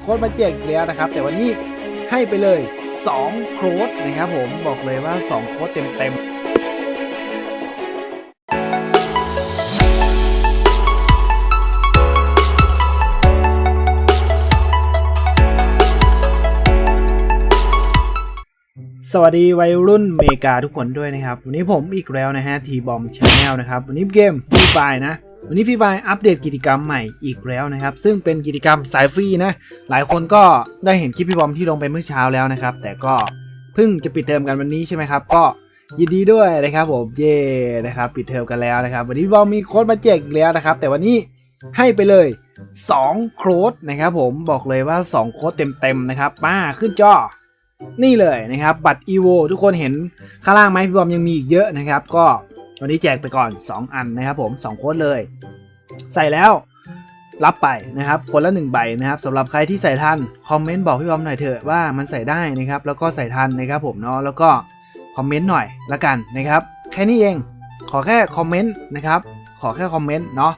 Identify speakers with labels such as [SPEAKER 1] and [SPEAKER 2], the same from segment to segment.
[SPEAKER 1] โค้ดมาแจกอีกแล้วนะครับ แต่วันนี้ให้ไปเลย 2 โค้ดนะครับผมบอกเลยว่า 2 โค้ดเต็มๆ สวัสดีวัยรุ่นเมกาทุกคนด้วยนะครับ วันนี้ผมอีกแล้วนะฮะทีบอมชาแนลนะครับ วันนี้เกมฟรีไฟนะ วันนี้ฟรีไฟอัปเดตกิจกรรมใหม่อีกแล้วนะครับ ซึ่งเป็นกิจกรรมสายฟรีนะ หลายคนก็ได้เห็นคลิปพี่บอมที่ลงไปเมื่อเช้าแล้วนะครับ แต่ก็เพิ่งจะปิดเทอมกันวันนี้ใช่ไหมครับ ก็ยินดีด้วยนะครับผมเย่นะครับปิดเทอมกันแล้วนะครับ วันนี้บอมมีโค้ดมาแจกอีกแล้วนะครับ แต่วันนี้ให้ไปเลย2โค้ดนะครับผมบอกเลยว่า2โค้ดเต็มๆนะครับมาขึ้นจอ นี่เลยนะครับ บัตร EVO ทุกคนเห็นข้างล่างไหมพี่บอมยังมีอีกเยอะนะครับ ก็วันนี้แจกไปก่อน 2 อันนะครับผม2โค้ดเลย ใส่แล้วรับไปนะครับคนละ1ใบนะครับสำหรับใครที่ใส่ทันคอมเมนต์บอกพี่บอมหน่อยเถอะว่ามันใส่ได้นะครับ แล้วก็ใส่ทันนะครับผมเนาะแล้วก็คอมเมนต์หน่อยละกันนะครับ แค่นี้เองขอแค่คอมเมนต์นะครับ ขอแค่คอมเมนต์เนาะ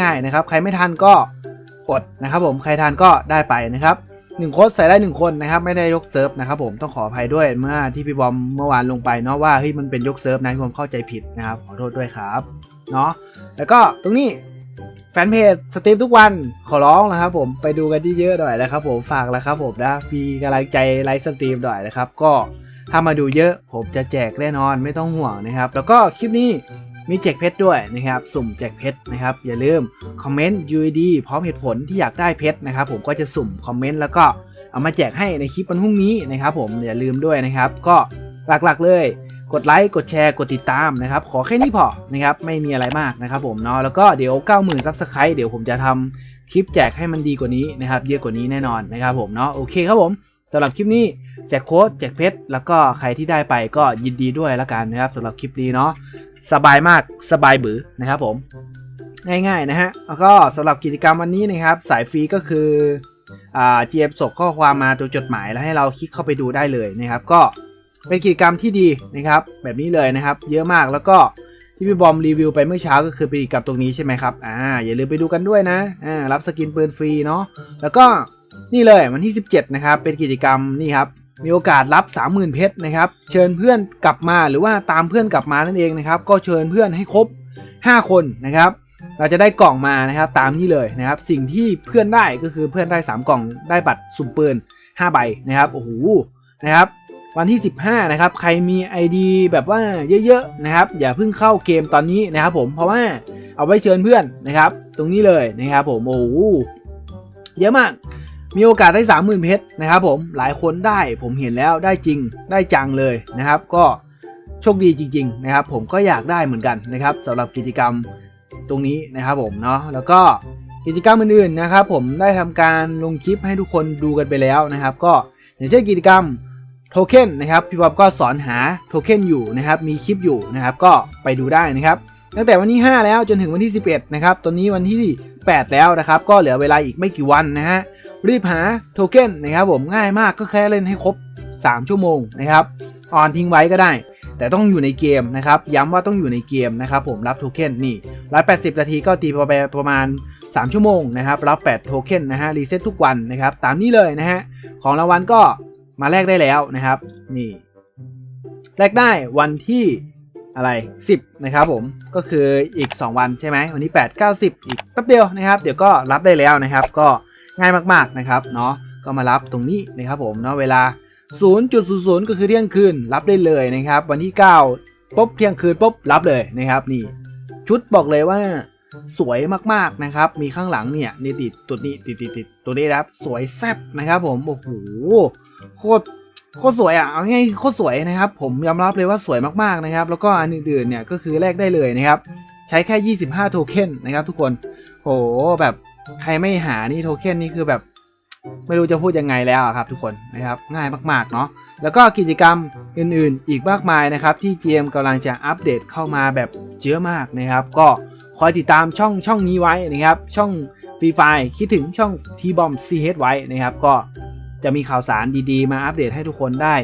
[SPEAKER 1] ง่ายๆนะครับ ใครไม่ทันก็กดนะครับผมใครทันก็ได้ไปนะครับ หนึ่งโค้ดใส่ได้หนึ่งคนนะครับไม่ได้ยกเซิร์ฟนะครับผมต้องขออภัยด้วยเมื่อที่พี่บอมเมื่อวานลงไปเนาะว่าเฮ้ยมันเป็นยกเซิร์ฟนะพี่บอมเข้าใจผิดนะครับขอโทษด้วยครับเนาะแล้วก็ตรงนี้แฟนเพจสตรีมทุกวันขอร้องนะครับผมไปดูกันที่เยอะหน่อยนะครับผมฝากแล้วครับผมนะมีกำลังใจไลฟ์สตรีมหน่อยนะครับก็ถ้ามาดูเยอะผมจะแจกแน่นอนไม่ต้องห่วงนะครับ แล้วก็คลิปนี้ มีแจกเพชรด้วยนะครับ สุ่มแจกเพชรนะครับ อย่าลืมคอมเมนต์ UID พร้อมเหตุผลที่อยากได้เพชรนะครับ ผมก็จะสุ่มคอมเมนต์แล้วก็เอามาแจกให้ในคลิปวันพรุ่งนี้นะครับ ผมอย่าลืมด้วยนะครับ ก็หลักๆเลย กดไลค์กดแชร์กดติดตามนะครับ ขอแค่นี้พอนะครับไม่มีอะไรมากนะครับ ผมเนาะแล้วก็เดี๋ยว 90,000ซับสไครต์เดี๋ยวผมจะทำคลิปแจกให้มันดีกว่านี้นะครับ เยอะกว่านี้แน่นอนนะครับ ผมเนาะโอเคครับผมสำหรับคลิปนี้แจกโค้ดแจกเพชรแล้วก็ใครที่ได้ไปก็ยินดีด้วยละกันนะครับสำหรับคลิปนี้เนาะ สบายมากสบายบือนะครับผมง่ายๆนะฮะแล้วก็สำหรับกิจกรรมวันนี้นะครับ สายฟรีก็คืออ่า GM ส่งข้อความมาตัวจดหมายแล้วให้เราคลิกเข้าไปดูได้เลยนะครับ ก็เป็นกิจกรรมที่ดีนะครับ แบบนี้เลยนะครับ เยอะมากแล้วก็ที่พี่บอมรีวิวไปเมื่อเช้าก็คือเป็นกิจกรรมตรงนี้ใช่ไหมครับอ่าอย่าลืมไปดูกันด้วยนะอ่ารับสกินปืนฟรีเนาะแล้วก็นี่เลยวันที่ 17 นะครับ เป็นกิจกรรมนี่ครับ มีโอกาสรับ 30,000เพชรนะครับ เชิญเพื่อนกลับมาหรือว่าตามเพื่อนกลับมานั่นเองนะครับ ก็เชิญเพื่อนให้ครบ 5 คนนะครับ เราจะได้กล่องมานะครับตามนี้เลยนะครับ สิ่งที่เพื่อนได้ก็คือเพื่อนได้ 3 กล่องได้บัตรสุ่มปืน5ใบนะครับโอ้โหนะครับ วันที่ 15 นะครับ ใครมี ID แบบว่าเยอะๆนะครับ อย่าเพิ่งเข้าเกมตอนนี้นะครับ ผมเพราะว่าเอาไว้เชิญเพื่อนนะครับ ตรงนี้เลยนะครับ ผมโอ้โหเยอะมาก มีโอกาสได้ 30,000 เพชรนะครับผมหลายคนได้ผมเห็นแล้วได้จริงได้จังเลยนะครับ ก็โชคดีจริง ๆ นะครับ ผมก็อยากได้เหมือนกันนะครับสำหรับกิจกรรมตรงนี้นะครับผมเนาะแล้วก็กิจกรรมอื่นๆนะครับ ผมได้ทำการลงคลิปให้ทุกคนดูกันไปแล้วนะครับ ก็อย่างเช่นกิจกรรมโทเค็นนะครับพี่บ๊อบก็สอนหาโทเค็นอยู่นะครับ มีคลิปอยู่นะครับ ก็ไปดูได้นะครับ ตั้งแต่วันที่ 5 แล้วจนถึงวันที่ 11 นะครับ ตอนนี้วันที่ 8 แล้วนะครับ ก็เหลือเวลาอีกไม่กี่วันนะฮะ รีบหาโทเค็นนะครับผมง่ายมากก็แค่เล่นให้ครบ 3 ชั่วโมงนะครับออนทิ้งไว้ก็ได้ แต่ต้องอยู่ในเกมนะครับ ย้ำว่าต้องอยู่ในเกมนะครับผมรับโทเค็นนี่180นาทีก็ตีไปประมาณ 3 ชั่วโมงนะครับ รับ 8 โทเค็นนะฮะรีเซ็ตทุกวันนะครับ ตามนี้เลยนะฮะของรางวัลก็มาแลกได้แล้วนะครับ นี่แลกได้วันที่อะไร 10 นะครับผมก็คืออีก 2 วันใช่ไหมวันนี้8 9 10 อีกแป๊บเดียวนะครับ เดี๋ยวก็รับได้แล้วนะครับ ก็ ง่ายมากๆนะครับเนาะก็มารับตรงนี้นะครับผมเนาะเวลา 0.00 ก็คือเที่ยงคืนรับได้เลยนะครับ วันที่9ปุ๊บเที่ยงคืนปุ๊บรับเลยนะครับนี่ ชุดบอกเลยว่าสวยมากๆนะครับ มีข้างหลังเนี่ยนี่ติดตัวนี้ติดติดติดตัวนี้นะครับ สวยแซ่บนะครับ ผมโอ้โหโคตรโคตรสวยอะเอาง่ายโคตรสวยนะครับ ผมยอมรับเลยว่าสวยมากๆนะครับ แล้วก็อันอื่นๆเนี่ยก็คือแลกได้เลยนะครับ ใช้แค่ 25 โทเค็นนะครับ ทุกคนโหแบบ ใครไม่หานี่โทเค็นนี่คือแบบ ไม่รู้จะพูดยังไงแล้วครับทุกคนนะครับง่ายมากๆเนาะแล้วก็กิจกรรมอื่นๆ อีกมากมายนะครับที่ GM กำลังจะอัปเดตเข้ามาแบบเยอะมากนะครับ ก็คอยติดตามช่องช่องนี้ไว้นะครับ ช่องฟรีไฟคิดถึงช่อง t b o m CH ไว้นะครับ ก็จะมีข่าวสารดีๆ มาอัปเดตให้ทุกคนได้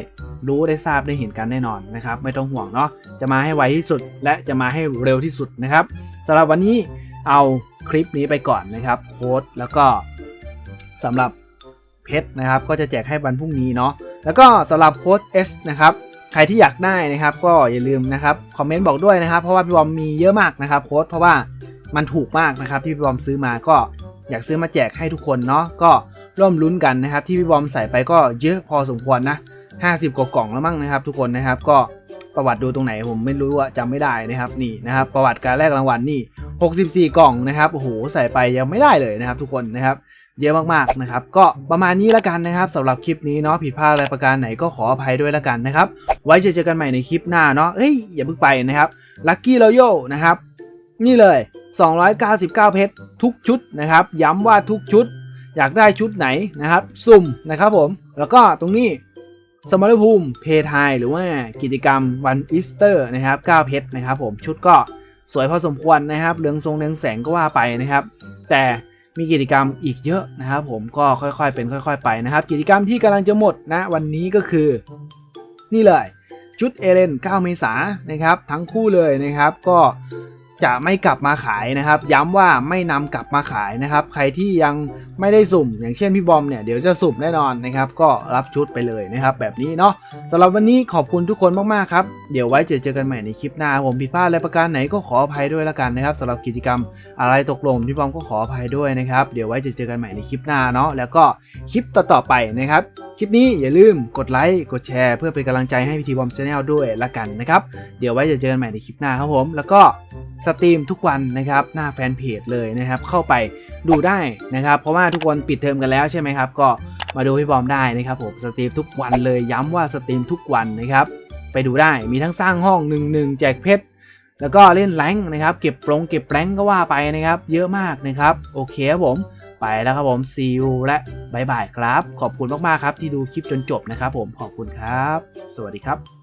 [SPEAKER 1] รู้ได้ทราบได้เห็นกันแน่นอนนะครับ ไม่ต้องห่วงเนาะจะมาให้ไวที่สุด และจะมาให้เร็วที่สุดนะครับสำหรับวันนี้เอา คลิปนี้ไปก่อนนะครับโค้ดแล้วก็สำหรับเพชรนะครับ ก็จะแจกให้วันพรุ่งนี้เนาะแล้วก็สำหรับโค้ด S นะครับใครที่อยากได้นะครับ ก็อย่าลืมนะครับคอมเมนต์บอกด้วยนะครับ เพราะว่าพี่บอมมีเยอะมากนะครับโค้ดเพราะว่ามันถูกมากนะครับที่พี่บอมซื้อมาก็อยากซื้อมาแจกให้ทุกคนเนาะก็ร่วมลุ้นกันนะครับ ที่พี่บอมใส่ไปก็เยอะพอสมควรนะ 50 กว่ากล่องแล้วมั้งนะครับ ทุกคนนะครับก็ประวัติดูตรงไหนผมไม่รู้ว่าจำไม่ได้นะครับนี่นะครับ ประวัติการแลกรางวัลนี่ 64 กล่องนะครับโอ้โหใส่ไปยังไม่ได้เลยนะครับ ทุกคนนะครับเยอะมากๆนะครับ ก็ประมาณนี้ล้วกันนะครับสำหรับคลิปนี้เนาะผิดพลาดอะไรประการไหนก็ขออภัยด้วยล้วกันนะครับ ไว้เจอกันใหม่ในคลิปหน้าเนาะเอ้ยอย่าเพิ่งไปนะครับลัคกี้รอยัลนะครับ นี่เลย 299 เพชรทุกชุดนะครับ ย้ำว่าทุกชุด อยากได้ชุดไหนนะครับ สุ่มนะครับผม แล้วก็ตรงนี้สมรภูมิเพทายหรือว่ากิจกรรมวันอีสเตอร์นะครับ 9 เพชรนะครับผมชุดก็ สวยพอสมควรนะครับเรืองทรงเรืองแสงก็ว่าไปนะครับ แต่มีกิจกรรมอีกเยอะนะครับผมก็ค่อยๆเป็นค่อย ๆ ไปนะครับ กิจกรรมที่กำลังจะหมดนะวันนี้ก็คือ นี่เลยชุดเอเลน 9 เมษานะครับทั้งคู่เลยนะครับ ก็ จะไม่กลับมาขายนะครับ ย้ำว่าไม่นำกลับมาขายนะครับ ใครที่ยังไม่ได้สุ่ม อย่างเช่นพี่บอมเนี่ยเดี๋ยวจะสุ่มแน่นอนนะครับ ก็รับชุดไปเลยนะครับ แบบนี้เนาะสำหรับวันนี้ขอบคุณทุกคนมากๆครับ เดี๋ยวไว้เจอเจอกันใหม่ในคลิปหน้า ผมผิดพลาดอะไรประการไหนก็ขออภัยด้วยละกันนะครับสำหรับกิจกรรมอะไรตกหล่นพี่บอมก็ขออภัยด้วยนะครับ เดี๋ยวไว้เจอเจอกันใหม่ในคลิปหน้าเนาะแล้วก็คลิปต่อๆไปนะครับ ลิปนี้อย่าลืมกดไลค์ กดแชร์ เพื่อเป็นกำลังใจให้พีทีบอมชาแนลด้วยละกันนะครับ เดี๋ยวไว้จะเจอกันใหม่ในคลิปหน้าครับผม แล้วก็สตรีมทุกวันนะครับหน้าแฟนเพจเลยนะครับ เข้าไปดูได้นะครับ เพราะว่าทุกคนปิดเทอมกันแล้วใช่ไหมครับ ก็มาดูพี่บอมได้นะครับผมสตรีมทุกวันเลยย้ำว่าสตรีมทุกวันนะครับ ไปดูได้มีทั้งสร้างห้อง1 1แจกเพชรแล้วก็เล่นแรงนะครับ เก็บปรงเก็บแรงก็ว่าไปนะครับ เยอะมากนะครับ โอเคครับผม ไปแล้วครับผมซีอูและบายบายครับ ขอบคุณมากๆครับที่ดูคลิปจนจบนะครับผมขอบคุณครับ สวัสดีครับ